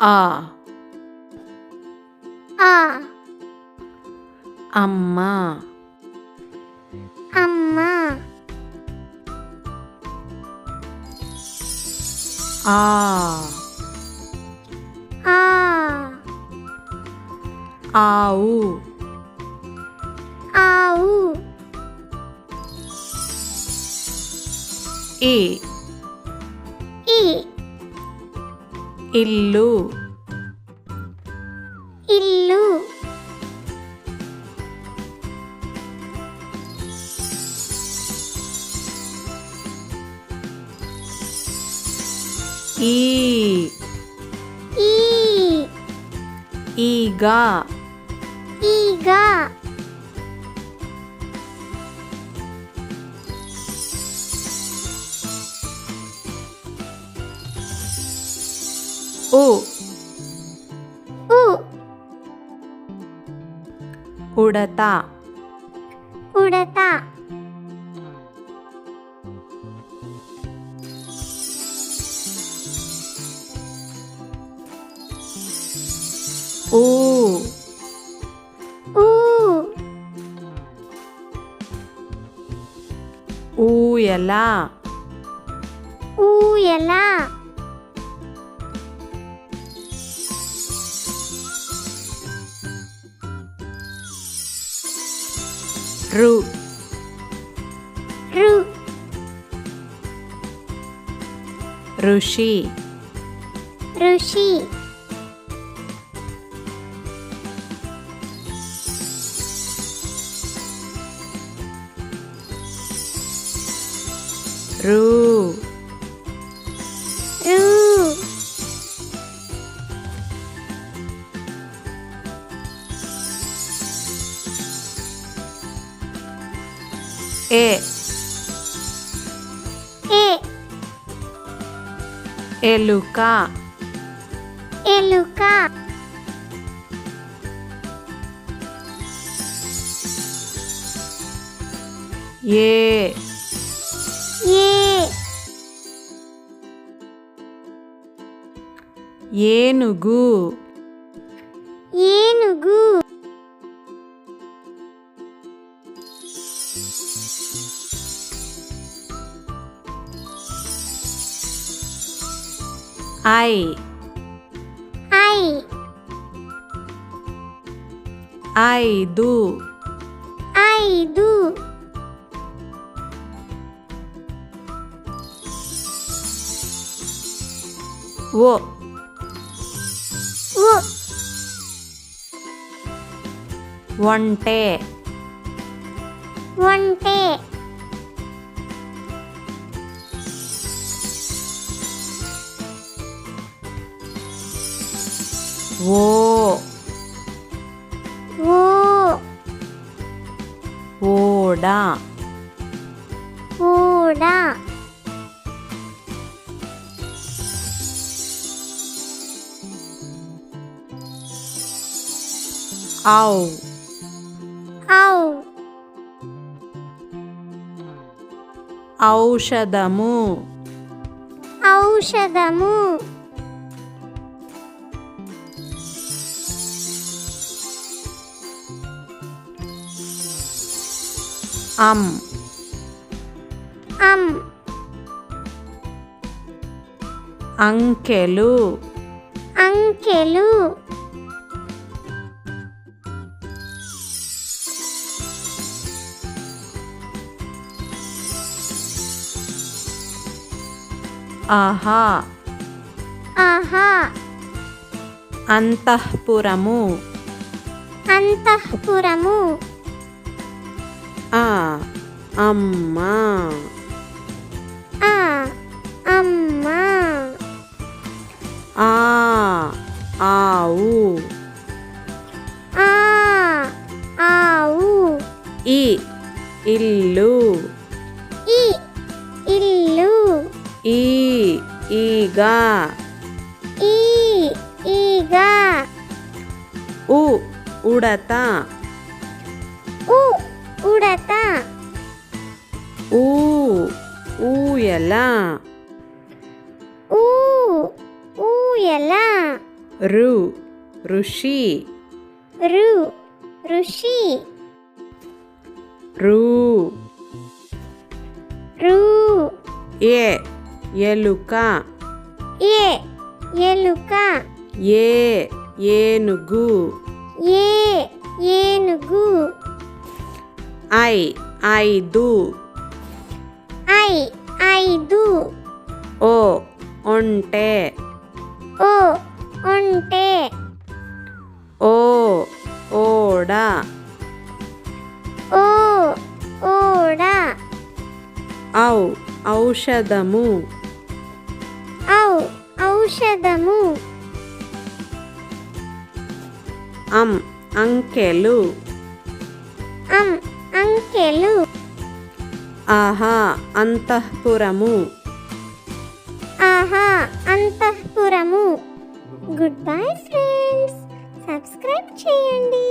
A. A. Amma. Amma. A. A. Au. Au. ఈ I. ఇల్లు Illu. ఈ I. ఈగా ஓ உடதா. உடதா. ஓ ஊயலா ஊயலா Ru. Ru. Rushi. Rushi. Ru. ఏ. ఎలుక. Eluka. ఏ. ఏనుగు. I I ఐదు ఐదు ఓ. ఉ ఒంటె ఒంటె ఓ ఓ ఓడ ఓడ ఔ ఔ ఔషధము ఔషధము అం అం అంకెలు. అంకెలు. ఆహా. ఆహా. అంతఃపురము. అంతఃపురము. అమ్మ. ఆ అమ్మ. ఆ ఆవు. ఆవు. ఈ ఇల్లు. ఈ ఇల్లు. ఈ ఈగ. ఈ ఈగ. ఉ ఉడత. ఉ ఉడత. ఊ ఊయల ఊ ఊయల రు ఋషి. రు ఋషి. రు. రు. ఏ ఎలుక. ఏ ఎలుక. ఏ ఏనుగు. ఏ ఏనుగు. ఐ ఐదు. ఐదు. ఓ ఒంటె ఓ ఒంటె ఓ ఓడ. ఓ ఓడ. ఔ ఔషధము. ఔ ఔషధము. అం అంకెలు. అం అంకెలు. ఆహా అంతఃపురము. ఆహా అంతఃపురము. గుడ్ బై ఫ్రెండ్స్ సబ్స్క్రైబ్ చేయండి.